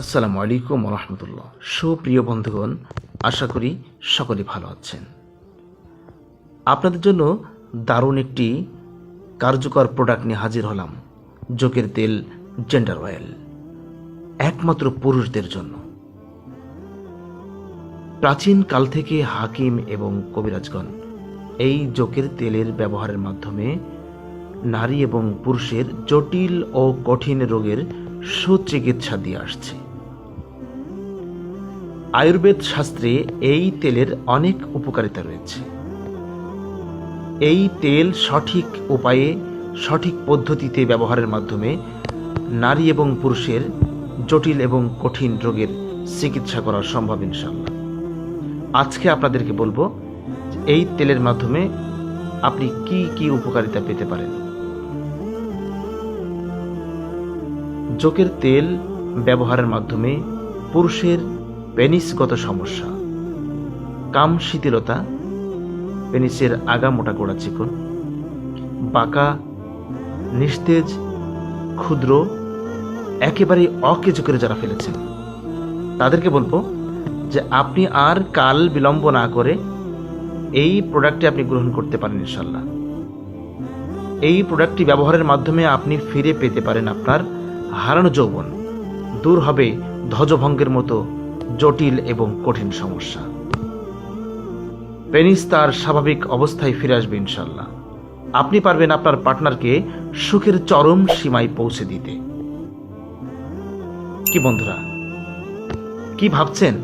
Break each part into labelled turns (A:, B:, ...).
A: আসসালামু আলাইকুম রহমতুল্লাহ। সুপ্রিয় বন্ধুগণ, আশা করি সকলে ভালো আছেন। আপনাদের জন্য দারুণ একটি কার্যকর প্রোডাক্ট নিয়ে হাজির হলাম জোকের তেল জেন্ডার অয়েল একমাত্র পুরুষদের জন্য। প্রাচীন কাল থেকে হাকিম এবং কবিরাজগণ এই জোকের তেলের ব্যবহারের মাধ্যমে নারী এবং পুরুষের জটিল ও কঠিন রোগের সুচিকিৎসা দিয়ে আসছে। আয়ুর্বেদ শাস্ত্রে এই তেলের অনেক উপকারিতা রয়েছে। এই তেল সঠিক উপায়ে, সঠিক পদ্ধতিতে ব্যবহারের মাধ্যমে নারী এবং পুরুষের জটিল এবং কঠিন রোগের চিকিৎসা করা সম্ভব ইনশাল্লাহ আজকে আপনাদেরকে বলব এই তেলের মাধ্যমে আপনি কি কি উপকারিতা পেতে পারেন। জোকের তেল ব্যবহারের মাধ্যমে পুরুষের পেনিসগত সমস্যা। কাম শিথিলতা, পেনিসের আগা মোটা গোড়া চিকন, বাঁকা, নিস্তেজ, ক্ষুদ্র একেবারে অকেজো করে যারা ফেলেছেন। তাদেরকে বলব যে আপনি আর কাল বিলম্ব না করে এই প্রোডাক্টটি আপনি গ্রহণ করতে পারেন ইনশাল্লাহ এই প্রোডাক্টটি ব্যবহারের মাধ্যমে আপনি ফিরে পেতে পারেন আপনার হারানো যৌবন। দূর হবে ধ্বজভঙ্গের মতো জটিল এবং কঠিন সমস্যা। পেনিস তার স্বাভাবিক অবস্থায় ফিরে আসবে ইনশাল্লাহ আপনি পারবেন আপনার পার্টনারকে সুখের চরম সীমায় পৌঁছে দিতে। কি বন্ধুরা, কি ভাবছেন?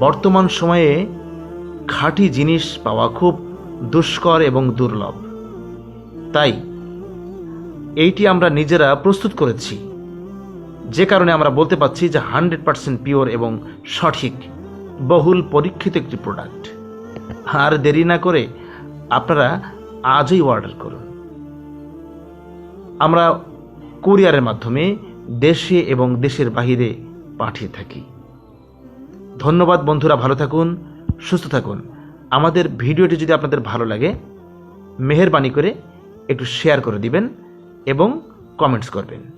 A: বর্তমান সময়ে খাঁটি জিনিস পাওয়া খুব দুষ্কর এবং দুর্লভ। তাই, এইটি আমরা নিজেরা প্রস্তুত করেছি। যে কারণে আমরা বলতে পারছি যে হান্ড্রেড পার্সেন্ট পিওর এবং সঠিক বহুল পরীক্ষিত একটি প্রোডাক্ট আর দেরি না করে আপনারা আজই অর্ডার করুন। আমরা কুরিয়ারের মাধ্যমে দেশে এবং দেশের বাহিরে পাঠিয়ে থাকি। ধন্যবাদ বন্ধুরা, ভালো থাকুন, সুস্থ থাকুন। আমাদের ভিডিওটি যদি আপনাদের ভালো লাগে, মেহরবানি করে একটু শেয়ার করে দিবেন এবং কমেন্টস করবেন।